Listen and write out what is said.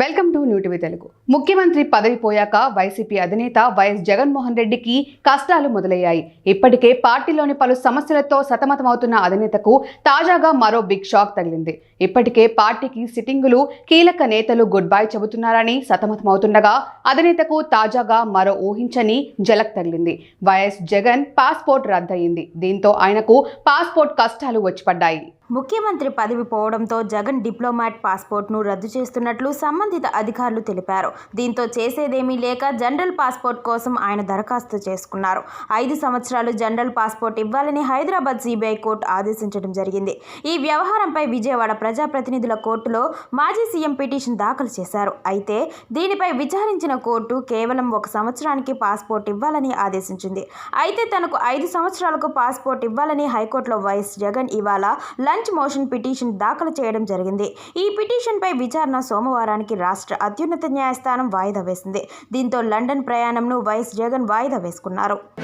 Welcome to New TV Telugu. ముఖ్యమంత్రి పదవి పోయాక వైసీపీ అధినేత వైఎస్ జగన్మోహన్ రెడ్డికి కష్టాలు మొదలయ్యాయి. ఇప్పటికే పార్టీలోని పలు సమస్యలతో సతమతమవుతున్న అధినేతకు తాజాగా మరో బిగ్ షాక్ తగిలింది. ఇప్పటికే పార్టీకి సిట్టింగులు కీలక నేతలు గుడ్ బై చెబుతున్నారని సతమతమవుతుండగా అధినేతకు తాజాగా మరో ఊహించని జలక్ తగిలింది. వైఎస్ జగన్ పాస్పోర్ట్ రద్దయింది. దీంతో ఆయనకు పాస్పోర్ట్ కష్టాలు వచ్చిపడ్డాయి ముఖ్యమంత్రి పదవి పోవడంతో జగన్ డిప్లొమాట్ పాస్పోర్ట్ను రద్దు చేస్తున్నట్లు సంబంధిత అధికారులు తెలిపారు. దీంతో చేసేదేమీ లేక జనరల్ పాస్పోర్ట్ కోసం ఆయన దరఖాస్తు చేసుకున్నారు. ఐదు సంవత్సరాలు జనరల్ పాస్పోర్ట్ ఇవ్వాలని హైదరాబాద్ సిబిఐ కోర్టు ఆదేశించడం జరిగింది. ఈ వ్యవహారంపై విజయవాడ ప్రజాప్రతినిధుల కోర్టులో మాజీ సీఎం పిటిషన్ దాఖలు చేశారు. అయితే దీనిపై విచారించిన కోర్టు కేవలం ఒక సంవత్సరానికి పాస్పోర్ట్ ఇవ్వాలని ఆదేశించింది. అయితే తనకు ఐదు సంవత్సరాలకు పాస్పోర్ట్ ఇవ్వాలని హైకోర్టులో వైఎస్ జగన్ ఇవాళ లంచ్ మోషన్ పిటిషన్ దాఖలు చేయడం జరిగింది. ఈ పిటిషన్పై విచారణ సోమవారానికి రాష్ట్ర అత్యున్నత న్యాయస్థానం వాయిదా వేసింది. దీంతో లండన్ ప్రయాణంను వైఎస్ జగన్ వాయిదా వేసుకున్నారు.